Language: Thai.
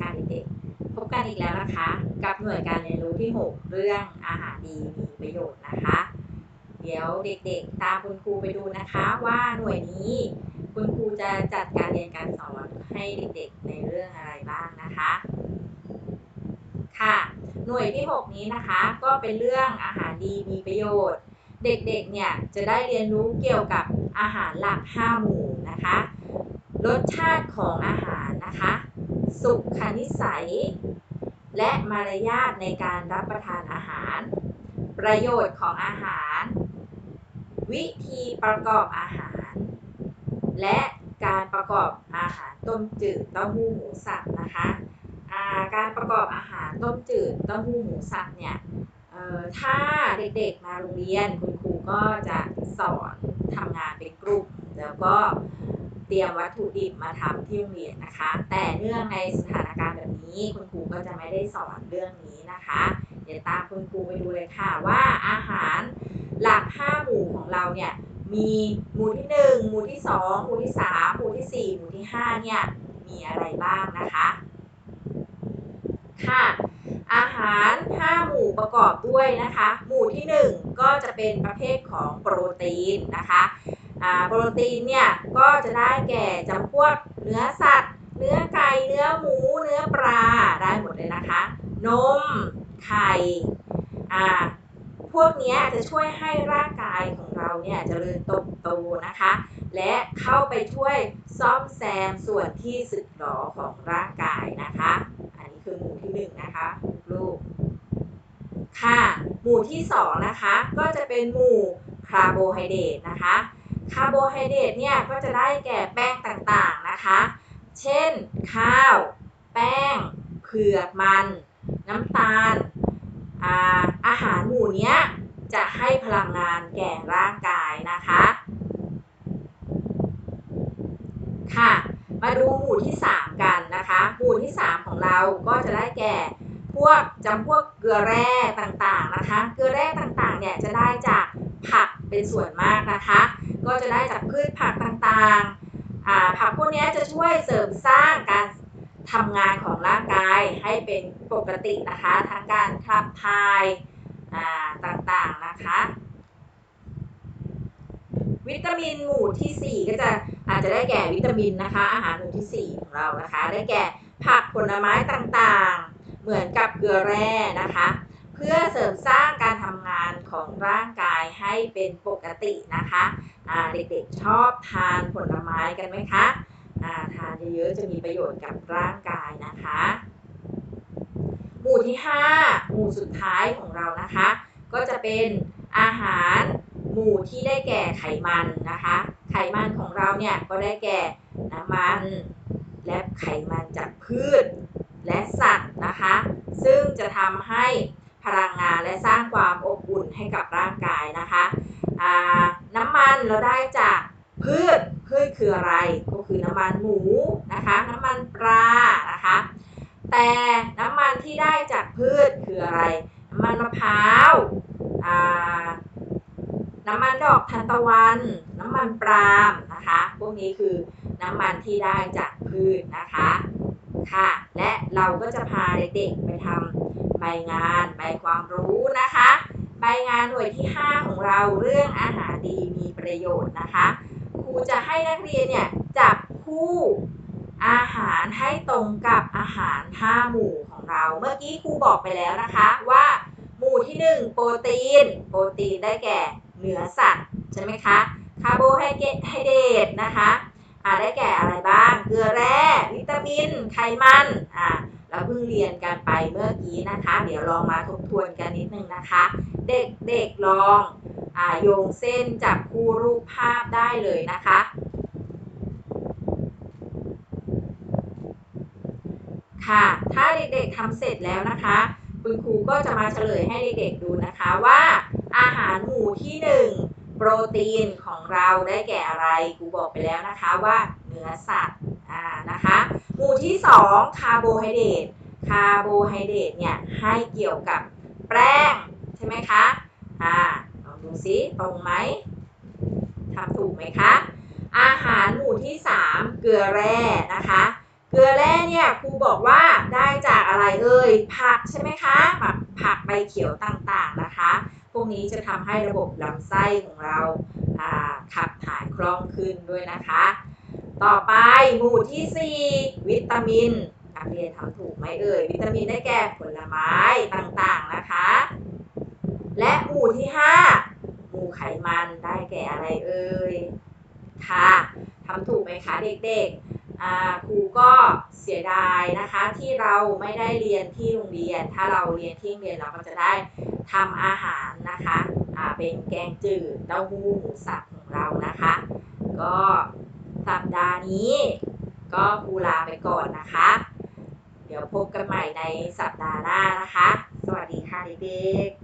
ค่ะเด็กๆพบกันอีกแล้วนะคะ กับหน่วยการเรียนรู้ที่ 6 เรื่องอาหารดีมีประโยชน์นะคะ เดี๋ยวเด็กๆ ตามคุณครูไปดูนะคะว่าหน่วยนี้คุณครูจะจัดการเรียนการสอนให้เด็กๆในเรื่องอะไรบ้างนะคะ ค่ะ หน่วยที่ 6 นี้นะคะก็เป็นเรื่องอาหารดีมีประโยชน์ เด็กๆเนี่ยจะได้เรียนรู้เกี่ยวกับอาหารหลัก 5 หมู่นะคะ รสชาติของอาหาร สุขนิสัย และมารยาทในการรับประทานอาหาร ประโยชน์ของอาหาร วิธีประกอบอาหาร และการประกอบอาหารต้มจืดเต้าหู้หมูสับนะคะาการประกอบอาหารต้มจืดเต้าหู้หมูสับเนี่ยถ้าเด็กๆมาโรงเรียนคุณครูก็จะสอนทำงานเป็นกลุ่ม แล้วก็ เตรียมวัตถุดิบมาทำที่โรงเรียนนะคะ แต่เนื่องในสถานการณ์แบบนี้คุณครูก็จะไม่ได้สอนเรื่องนี้นะคะ เดี๋ยวตามคุณครูไปดูเลยค่ะว่าอาหารหลัก 5 หมู่ของเราเนี่ยมีหมู่ที่ 1 หมู่ที่ 2 หมู่ที่ 3 หมู่ที่ 4 หมู่ที่ 5 เนี่ยมีอะไรบ้างนะคะค่ะอาหาร 5 หมู่ประกอบด้วยนะคะ หมู่ที่ 1 ก็จะเป็นประเภทของโปรตีนนะคะ โปรตีนเนี่ยก็จะได้แก่จำพวกเนื้อสัตว์ เนื้อไก่ เนื้อหมู เนื้อปลา ได้หมดเลยนะคะ นม ไข่พวกนี้จะช่วยให้ร่างกายของเราเนี่ยเจริญเติบโตนะคะ และเข้าไปช่วยซ่อมแซมส่วนที่สึกหรอของร่างกายนะคะ อันนี้คือหมู่ที่หนึ่งนะคะลูกค่ะ หมู่ที่สองนะคะก็จะเป็นหมู่คาร์โบไฮเดรตนะคะ คาร์โบไฮเดรตเนี่ยก็จะได้แก่แป้งต่างๆนะคะ เช่น ข้าว แป้ง เผือก มัน น้ำตาลอาอาหารหมู่เนี้ยจะให้พลังงานแก่ร่างกายนะคะ ค่ะ มาดูหมู่ที่ 3 กันนะคะ หมู่ที่ 3 ของเราก็จะได้แก่พวกจำพวกเกลือแร่ต่างๆนะคะ เกลือแร่ต่างๆเนี่ยจะได้จากผักเป็นส่วนมากนะคะ ก็จะได้จากพืชผักต่างๆอ่าผักพวกนี้จะช่วยเสริมสร้างการทำงานของร่างกายให้เป็นปกตินะคะทั้งการขับถ่ายอ่าต่างๆนะคะ วิตามินหมู่ที่ 4 ก็จะอาจจะได้แก่วิตามินนะคะ อาหารหมู่ที่ 4 ของเรานะคะ ได้แก่ผักผลไม้ต่างๆ เหมือนกับเกลือแร่นะคะ พื่อเสริมสร้างการทำงานของร่างกายให้เป็นปกตินะคะเด็กๆชอบทานผลไม้กันไหมคะาทานเยอะๆจะมีประโยชน์กับร่างกายนะคะ หมู่ที่ 5 หมู่สุดท้ายของเรานะคะ ก็จะเป็นอาหารหมู่ที่ได้แก่ไขมันนะคะ ไขมันของเราเนี่ยก็ได้แก่น้ำมัน และไขมันจากพืชและสัตว์นะคะ ซึ่งจะทำให้ และสร้างความอบอุ่นให้กับร่างกายนะคะน้ำมันเราได้จากพืชพืชคืออะไร ก็คือน้ำมันหมูนะคะน้ำมันปลานะคะแต่น้ำมันที่ได้จากพืชคืออะไร น้ำมันมะพร้าวน้ำมันดอกทานตะวัน น้ำมันปาล์มนะคะพวกนี้คือน้ำมันที่ได้จากพืชนะคะค่ะและเราก็จะพาเด็กๆไปทำ ใบงานใบความรู้นะคะ ใบงานหน่วยที่ 5 ของเราเรื่องอาหารดีมีประโยชน์นะคะครูจะให้นักเรียนเนี่ยจับคู่อาหารให้ตรงกับอาหาร 5 หมู่ของเรา เมื่อกี้ครูบอกไปแล้วนะคะว่าหมู่ที่ 1 โปรตีน โปรตีนได้แก่เนื้อสัตว์ใช่ไหมคะคาร์โบไฮเดรตนะคะอ่าได้แก่อะไรบ้าง เกลือแร่ วิตามิน ไขมันอ่า เราเพิ่งเรียนกันไปเมื่อกี้นะคะ เดี๋ยวลองมาทบทวนกันนิดนึงนะคะ เด็กๆลองอโยงเส้นจับคู่รูปภาพได้เลยนะคะ ค่ะ ถ้าเด็กๆทำเสร็จแล้วนะคะ คุณครูก็จะมาเฉลยให้เด็กๆดูนะคะว่าอาหารหมู่ที่ 1 โปรตีนของเราได้แก่อะไรครูบอกไปแล้วนะคะว่าเนื้อสัตว์อ่านะคะ หมู่ที่ 2 คาร์โบไฮเดรต คาร์โบไฮเดรตเนี่ยให้เกี่ยวกับแป้งใช่ไหมคะ อ่าลองดูซิตรงไหมทำถูกไหมคะ อาหารหมู่ที่ 3 เกลือแร่นะคะ เกลือแร่เนี่ยครูบอกว่าได้จากอะไรเอ่ย ผักใช่ไหมคะ ผักผักใบเขียวต่างๆนะคะ พวกนี้จะทำให้ระบบลำไส้ของเราอ่าขับถ่ายคล่องขึ้นด้วยนะคะ ต่อไปหมู่ที่ 4 วิตามินนักเรียนทำถูกไหมเอ่ย วิตามินได้แก่ผลไม้ต่างๆนะคะ และหมู่ที่ 5 หมู่ไขมันได้แก่อะไรเอ่ย ค่ะทำถูกไหมคะเด็กๆครูก็เสียดายนะคะที่เราไม่ได้เรียนที่โรงเรียน ถ้าเราเรียนที่โรงเรียนเราก็จะได้ทำอาหารนะคะเป็นแกงจืดเต้าหู้หมูสับของเรานะคะ ก็ นี้ ก็ครูลาไปก่อนนะคะ เดี๋ยวพบกันใหม่ในสัปดาห์หน้านะคะ สวัสดีค่ะเด็กๆ